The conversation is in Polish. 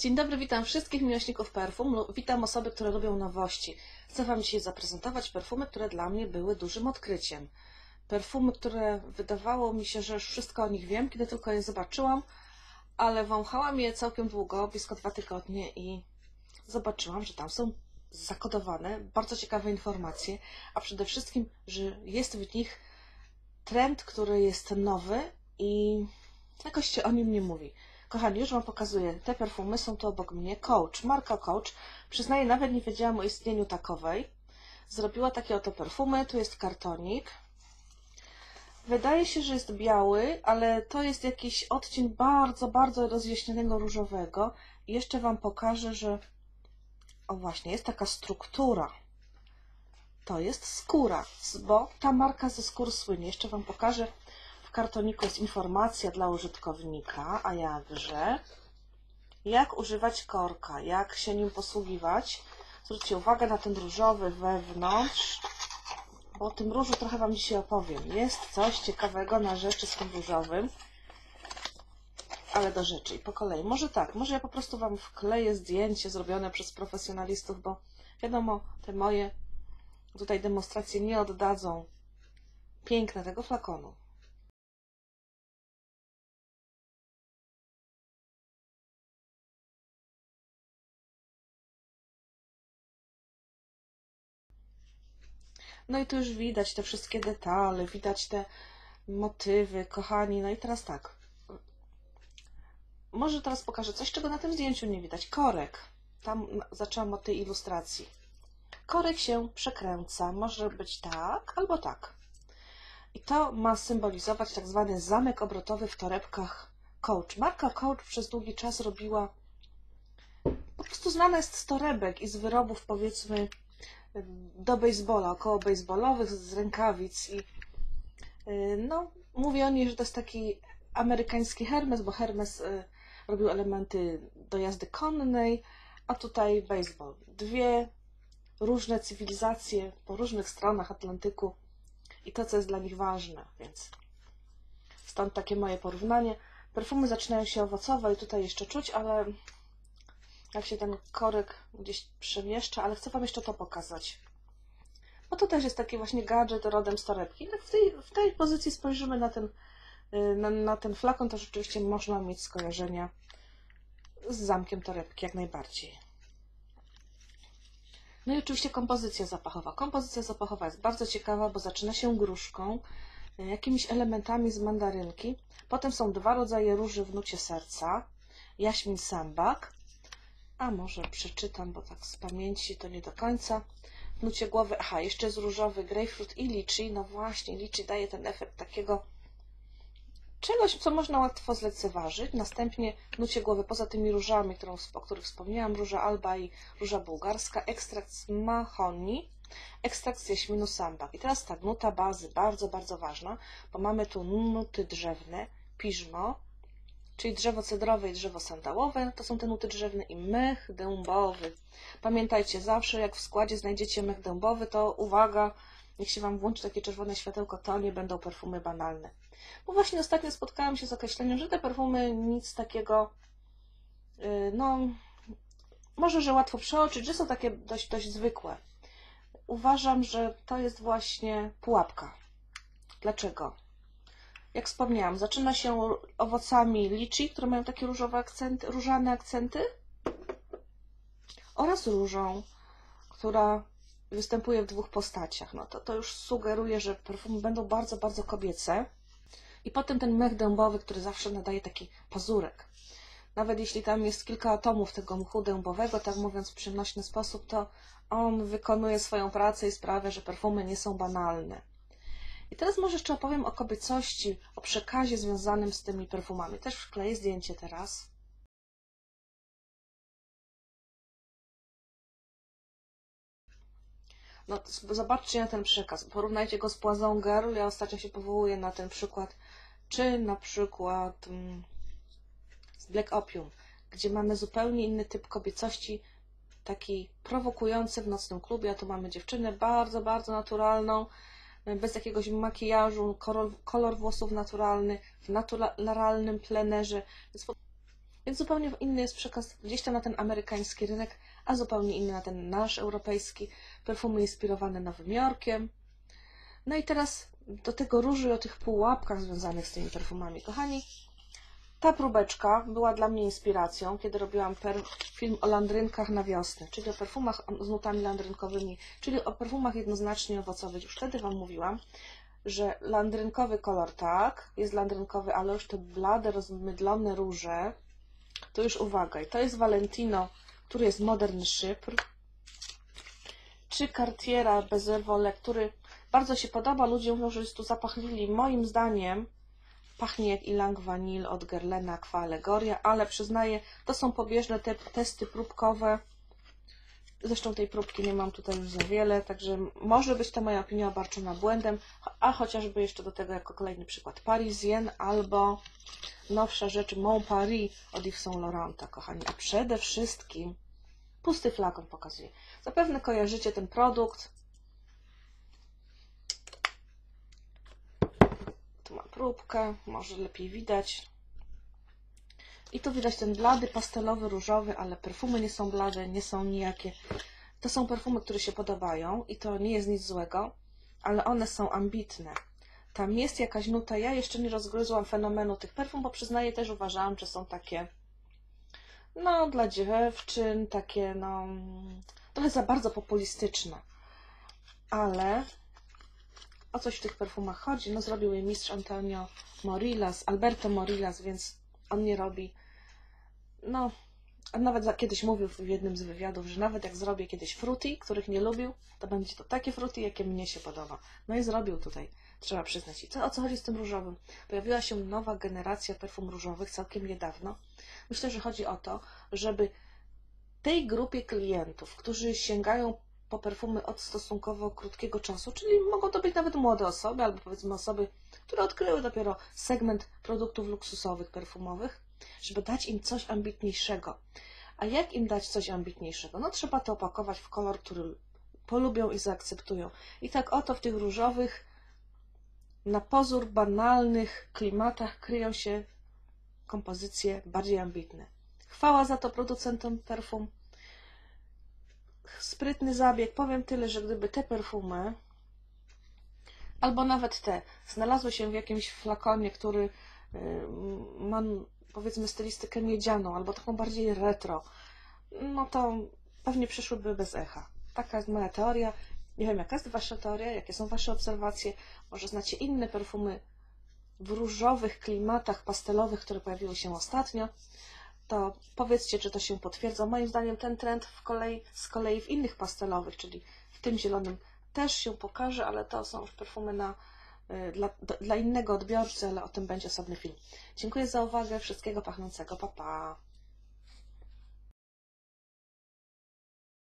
Dzień dobry, witam wszystkich miłośników perfum. Witam osoby, które lubią nowości. Chcę Wam dzisiaj zaprezentować perfumy, które dla mnie były dużym odkryciem. Perfumy, które wydawało mi się, że już wszystko o nich wiem, kiedy tylko je zobaczyłam, ale wąchałam je całkiem długo, blisko dwa tygodnie i zobaczyłam, że tam są zakodowane bardzo ciekawe informacje, a przede wszystkim, że jest w nich trend, który jest nowy i jakoś się o nim nie mówi. Kochani, już Wam pokazuję. Te perfumy są tu obok mnie. Coach, marka Coach. Przyznaję, nawet nie wiedziałam o istnieniu takowej. Zrobiła takie oto perfumy. Tu jest kartonik. Wydaje się, że jest biały, ale to jest jakiś odcień bardzo, bardzo rozjaśnionego różowego. I jeszcze Wam pokażę, że o właśnie, jest taka struktura. To jest skóra, bo ta marka ze skór słynie. Jeszcze Wam pokażę. W kartoniku jest informacja dla użytkownika, a jakże jak używać korka, jak się nim posługiwać. Zwróćcie uwagę na ten różowy wewnątrz, bo o tym różu trochę Wam dzisiaj opowiem. Jest coś ciekawego na rzeczy z tym różowym, ale do rzeczy i po kolei. Może tak, może ja po prostu Wam wkleję zdjęcie zrobione przez profesjonalistów, bo wiadomo, te moje tutaj demonstracje nie oddadzą piękna tego flakonu. No i tu już widać te wszystkie detale, widać te motywy, kochani. No i teraz tak. Może teraz pokażę coś, czego na tym zdjęciu nie widać. Korek. Tam zaczęłam od tej ilustracji. Korek się przekręca. Może być tak albo tak. I to ma symbolizować tak zwany zamek obrotowy w torebkach Coach. Marka Coach przez długi czas robiła po prostu znana jest z torebek i z wyrobów powiedzmy do baseballa, około baseballowych, z rękawic i y, no, mówię o niej, że to jest taki amerykański Hermes, bo Hermes y, robił elementy do jazdy konnej, a tutaj baseball. Dwie różne cywilizacje po różnych stronach Atlantyku i to, co jest dla nich ważne, więc stąd takie moje porównanie. Perfumy zaczynają się owocowe i tutaj jeszcze czuć, ale jak się ten korek gdzieś przemieszcza, ale chcę Wam jeszcze to pokazać. Bo to też jest taki właśnie gadżet rodem z torebki. W tej, w tej pozycji spojrzymy na ten, y, na, na ten flakon, to rzeczywiście można mieć skojarzenia z zamkiem torebki, jak najbardziej. No i oczywiście kompozycja zapachowa. Kompozycja zapachowa jest bardzo ciekawa, bo zaczyna się gruszką, y, jakimiś elementami z mandarynki. Potem są dwa rodzaje róży w nucie serca. Jaśmin sambak, a może przeczytam, bo tak z pamięci to nie do końca. Nucie głowy, aha, jeszcze jest różowy grapefruit i liczy. No właśnie, liczy daje ten efekt takiego czegoś, co można łatwo zlekceważyć. Następnie nucie głowy, poza tymi różami, którą, o których wspomniałam, róża alba i róża bułgarska, ekstrakt z mahoni, ekstrakt z jaśminu sambak. I teraz tak, nuta bazy, bardzo, bardzo ważna, bo mamy tu nuty drzewne, piżmo, czyli drzewo cedrowe i drzewo sandałowe, to są te nuty drzewne i mech dębowy. Pamiętajcie, zawsze jak w składzie znajdziecie mech dębowy, to uwaga, niech się Wam włączy takie czerwone światełko, to nie będą perfumy banalne. Bo właśnie ostatnio spotkałam się z określeniem, że te perfumy nic takiego, yy, no, może, że łatwo przeoczyć, że są takie dość, dość zwykłe. Uważam, że to jest właśnie pułapka. Dlaczego? Jak wspomniałam, zaczyna się owocami liczy, które mają takie różowe akcenty, różane akcenty oraz różą, która występuje w dwóch postaciach. No to, to już sugeruje, że perfumy będą bardzo, bardzo kobiece. I potem ten mech dębowy, który zawsze nadaje taki pazurek. Nawet jeśli tam jest kilka atomów tego mchu dębowego, tak mówiąc w przenośny sposób, to on wykonuje swoją pracę i sprawia, że perfumy nie są banalne. I teraz może jeszcze opowiem o kobiecości, o przekazie związanym z tymi perfumami. Też wkleję zdjęcie teraz. No, zobaczcie na ten przekaz. Porównajcie go z Poison Girl. Ja ostatnio się powołuję na ten przykład. Czy na przykład mm, z Black Opium, gdzie mamy zupełnie inny typ kobiecości, taki prowokujący w nocnym klubie, a tu mamy dziewczynę bardzo, bardzo naturalną, bez jakiegoś makijażu, kolor, kolor włosów naturalny, w naturalnym plenerze. Więc, Więc zupełnie inny jest przekaz gdzieś tam na ten amerykański rynek, a zupełnie inny na ten nasz europejski. Perfumy inspirowane Nowym Jorkiem. No i teraz do tego róży o tych pułapkach związanych z tymi perfumami. Kochani, ta próbeczka była dla mnie inspiracją, kiedy robiłam film o landrynkach na wiosnę, czyli o perfumach z nutami landrynkowymi, czyli o perfumach jednoznacznie owocowych. Już wtedy Wam mówiłam, że landrynkowy kolor tak, jest landrynkowy, ale już te blade, rozmydlone róże, to już uwaga, i to jest Valentino, który jest Modern Szypr, czy Cartiera Bezerwole, który bardzo się podoba, ludzie mówią, że jest tu zapach lili. Moim zdaniem pachnie jak Ilang Vanille od Guerlaina Aqua Allegoria, ale przyznaję, to są pobieżne te testy próbkowe, Zresztą tej próbki nie mam tutaj już za wiele, także może być ta moja opinia obarczona błędem, a chociażby jeszcze do tego jako kolejny przykład Parisien albo nowsza rzecz Mon Paris od Yves Saint Laurenta, kochani. A przede wszystkim pusty flakon pokazuje. Zapewne kojarzycie ten produkt. Tu mam próbkę, może lepiej widać. I tu widać ten blady, pastelowy, różowy, ale perfumy nie są blade, nie są nijakie. To są perfumy, które się podobają i to nie jest nic złego, ale one są ambitne. Tam jest jakaś nuta. Ja jeszcze nie rozgryzłam fenomenu tych perfum, bo przyznaję też uważałam, że są takie no dla dziewczyn, takie no trochę za bardzo populistyczne. Ale o coś w tych perfumach chodzi? No zrobił je mistrz Antonio Morillas, Alberto Morillas, więc on nie robi no, a nawet kiedyś mówił w jednym z wywiadów, że nawet jak zrobię kiedyś fruity, których nie lubił, to będzie to takie fruity, jakie mnie się podoba. No i zrobił tutaj, trzeba przyznać. I co, o co chodzi z tym różowym? Pojawiła się nowa generacja perfum różowych całkiem niedawno. Myślę, że chodzi o to, żeby tej grupie klientów, którzy sięgają po perfumy od stosunkowo krótkiego czasu, czyli mogą to być nawet młode osoby, albo powiedzmy osoby, które odkryły dopiero segment produktów luksusowych, perfumowych, żeby dać im coś ambitniejszego. A jak im dać coś ambitniejszego? No trzeba to opakować w kolor, który polubią i zaakceptują. I tak oto w tych różowych, na pozór banalnych klimatach kryją się kompozycje bardziej ambitne. Chwała za to producentom perfum. Sprytny zabieg. Powiem tyle, że gdyby te perfumy, albo nawet te, znalazły się w jakimś flakonie, który y, ma powiedzmy stylistykę miedzianą albo taką bardziej retro, no to pewnie przyszłyby bez echa. Taka jest moja teoria. Nie wiem, jaka jest Wasza teoria, jakie są Wasze obserwacje. Może znacie inne perfumy w różowych klimatach pastelowych, które pojawiły się ostatnio. To powiedzcie, czy to się potwierdza. Moim zdaniem ten trend w kolei, z kolei w innych pastelowych, czyli w tym zielonym, też się pokaże, ale to są już perfumy na Y, dla, dla innego odbiorcy, ale o tym będzie osobny film. Dziękuję za uwagę. Wszystkiego pachnącego. Pa, pa.